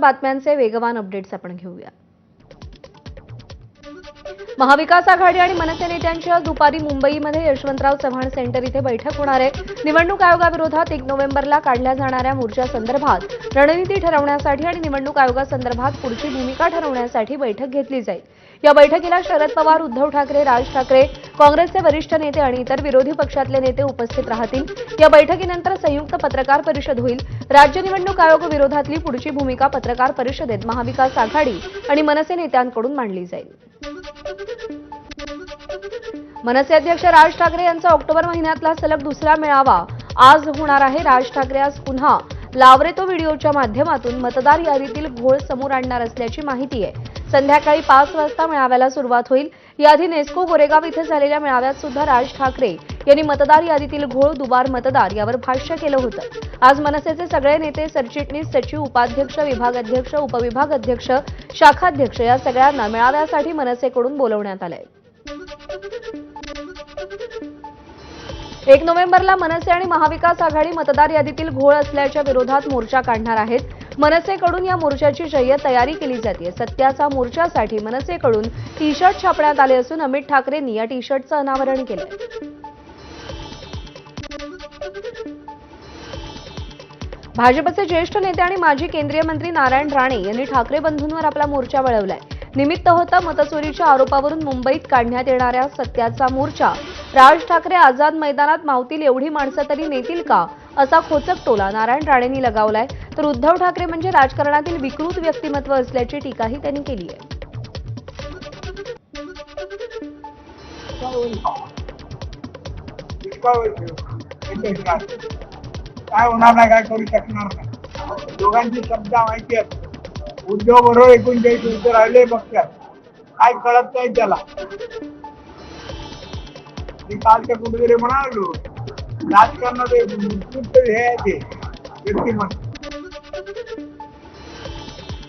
बातम्यांचे वेगवान अपडेट्स आपण घेऊया. महाविकास आघाडी आणि मनसे नेत्यांची आज दुपारी मुंबईमध्ये यशवंतराव चव्हाण सेंटर इथे बैठक होणार आहे. निवडणूक आयोगाविरोधात एक नोव्हेंबरला काढल्या जाणाऱ्या मोर्चासंदर्भात रणनीती ठरवण्यासाठी आणि निवडणूक आयोगासंदर्भात पुढची भूमिका ठरवण्यासाठी बैठक घेतली जाईल. या बैठकीला शरद पवार उद्धव ठाकरे राज ठाकरे काँग्रेसचे वरिष्ठ नेते आणि इतर विरोधी पक्षातले नेते उपस्थित राहतील. या बैठकीनंतर संयुक्त पत्रकार परिषद होईल. राज्य निवडणूक आयोग विरोधातली पुढची भूमिका पत्रकार परिषदेत महाविकास आघाडी आणि मनसे नेत्यांकडून मांडली जाईल. मनसे अध्यक्ष राज ठाकरे यांचा ऑक्टोबर महिन्यातला सलग दुसरा मेळावा आज होणार आहे. राज ठाकरे आज पुन्हा लावरे तो व्हिडिओच्या माध्यमातून मतदार यादीतील घोळ समोर आणणार असल्याची माहिती आहे. संध्याकाळी पाच वाजता मेळाव्याला सुरुवात होईल. याआधी नेस्को गोरेगाव इथे झालेल्या मेळाव्यात सुद्धा राज ठाकरे यांनी मतदार यादीतील घोळ दुबार मतदार यावर भाष्य केलं होतं. आज मनसेचे सगळे नेते सरचिटणीस सचिव उपाध्यक्ष विभागाध्यक्ष उपविभाग अध्यक्ष शाखाध्यक्ष या सगळ्यांना मेळाव्यासाठी मनसेकडून बोलवण्यात आलंय. एक नोव्हेंबरला मनसे आणि महाविकास आघाडी मतदार यादीतील घोळ असल्याच्या विरोधात मोर्चा काढणार आहेत. मनसेकडून या मोर्चाची जय्यत तयारी केली जाते सत्याचा मोर्चासाठी मनसेकडून टी शर्ट छापण्यात आले असून अमित ठाकरेंनी या टी शर्टचं अनावरण केलं भाजपचे ज्येष्ठ नेते आणि माजी केंद्रीय मंत्री नारायण राणे यांनी ठाकरे बंधूंवर आपला मोर्चा वळवलाय. निमित्त होता मतचोरीच्या आरोपावरून मुंबईत काढण्यात येणाऱ्या सत्याचा मोर्चा. राज ठाकरे आझाद मैदानात मावतील एवढी माणसं तरी नेतील का? असा खोचक टोला नारायण राणेंनी लगावलाय. तर उद्धव ठाकरे म्हणजे राजकारणातील विकृत व्यक्तिमत्व असल्याची टीकाही त्यांनी केली आहे. दुष्काळ काय होणार नाही काय करू शकणार नाही. दोघांची शब्द माहिती आहेत उद्योग बरोबर एकोणचाळीस वर्ष राहिले बघतात काय कळत नाही त्याला. मी कालच्या कुठेतरी म्हणालो राजकारणात हे आहे ते व्यक्तिमत्व.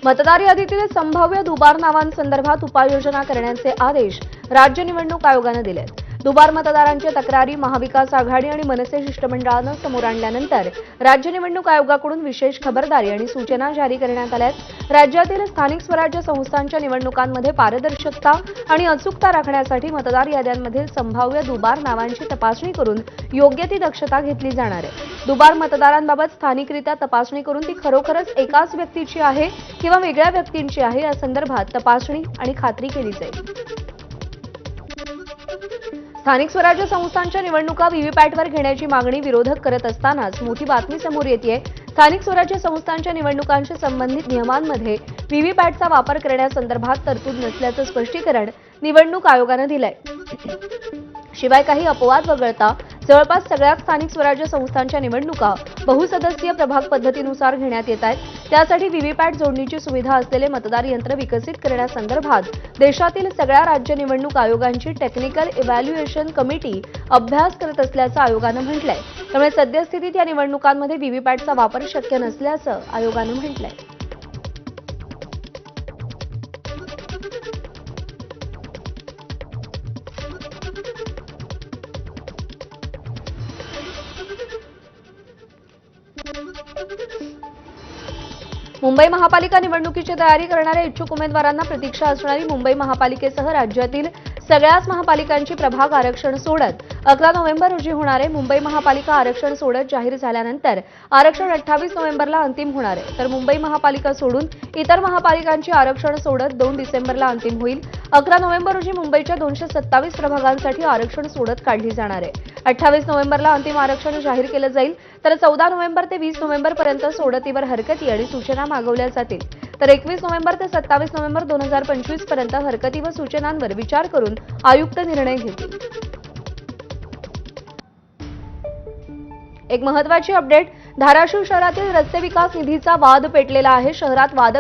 मतदार यादीतील संभाव्य दुबार नावांसंदर्भात उपाययोजना करण्याचे आदेश राज्य निवडणूक आयोगानं दिले आहेत. दुबार मतदारांच्या तक्रारी महाविकास आघाडी आणि मनसे शिष्टमंडळानं समोर आणल्यानंतर राज्य निवडणूक आयोगाकडून विशेष खबरदारी आणि सूचना जारी करण्यात आल्या आहेत. राज्यातील स्थानिक स्वराज्य संस्थांच्या निवडणुकांमध्ये पारदर्शकता आणि अचूकता राखण्यासाठी मतदार याद्यांमधील संभाव्य दुबार नावांची तपासणी करून योग्य ती दक्षता घेतली जाणार आहे. दुबार मतदारांबाबत स्थानिकरित्या तपासणी करून ती खरोखरच एकाच व्यक्तीची आहे किंवा वेगळ्या व्यक्तींची आहे या संदर्भात तपासणी आणि खात्री केली जाईल. स्थानिक स्वराज्य संस्थांच्या निवडणुका व्हीव्हीपॅटवर घेण्याची मागणी विरोधक करत असतानाच मोठी बातमी समोर येते स्थानिक स्वराज्य संस्थांच्या निवडणुकांशी संबंधित नियमांमध्ये व्हीव्हीपॅटचा वापर करण्यासंदर्भात तरतूद नसल्याचं स्पष्टीकरण निवडणूक आयोगानं दिलंय. शिवाय काही अपवाद वगळता जवळपास सगळ्या स्थानिक स्वराज्य संस्थांच्या निवडणुका बहुसदस्यीय प्रभाग पद्धतीनुसार घेण्यात येत आहेत. त्यासाठी व्हीव्हीपॅट जोडणीची सुविधा असलेले मतदार यंत्र विकसित करण्यासंदर्भात देशातील सगळ्या राज्य निवडणूक आयोगांची टेक्निकल इव्हॅल्युएशन कमिटी अभ्यास करत असल्याचं आयोगानं म्हटलंय. त्यामुळे सद्यस्थितीत या निवडणुकांमध्ये व्हीव्हीपॅटचा वापर शक्य नसल्याचं आयोगानं म्हटलंय. मुंबई महापालिका निवडणुकीची तयारी करणाऱ्या इच्छुक उमेदवारांना प्रतीक्षा असणारी मुंबई महापालिकेसह राज्यातील सगळ्याच महापालिकांची प्रभाग आरक्षण सोडत अकरा नोव्हेंबर रोजी होणारे मुंबई महापालिका आरक्षण सोडत जाहीर झाल्यानंतर आरक्षण अठ्ठावीस नोव्हेंबरला अंतिम होणार आहे. तर मुंबई महापालिका सोडून इतर महापालिकांची आरक्षण सोडत दोन डिसेंबरला अंतिम होईल. अकरा नोव्हेंबर रोजी मुंबईच्या दोनशे सत्तावीस प्रभागांसाठी आरक्षण सोडत काढली जाणार आहे. अठ्ठावीस नोव्हेंबरला अंतिम आरक्षण जाहीर केलं जाईल तर चौदा नोव्हेंबर ते वीस नोव्हेंबरपर्यंत सोडतीवर हरकती आणि सूचना मागवल्या जातील. तर एकवीस नोव्हेंबर ते सत्तावीस नोव्हेंबर दोन हजार पंचवीसपर्यंत हरकती व सूचनांवर विचार करून आयुक्त निर्णय घेतील. एक महत्वाची अपडेट धाराशिव शहरातील रस्ते विकास निधीचा वाद पेटलेला आहे. शहरात वाद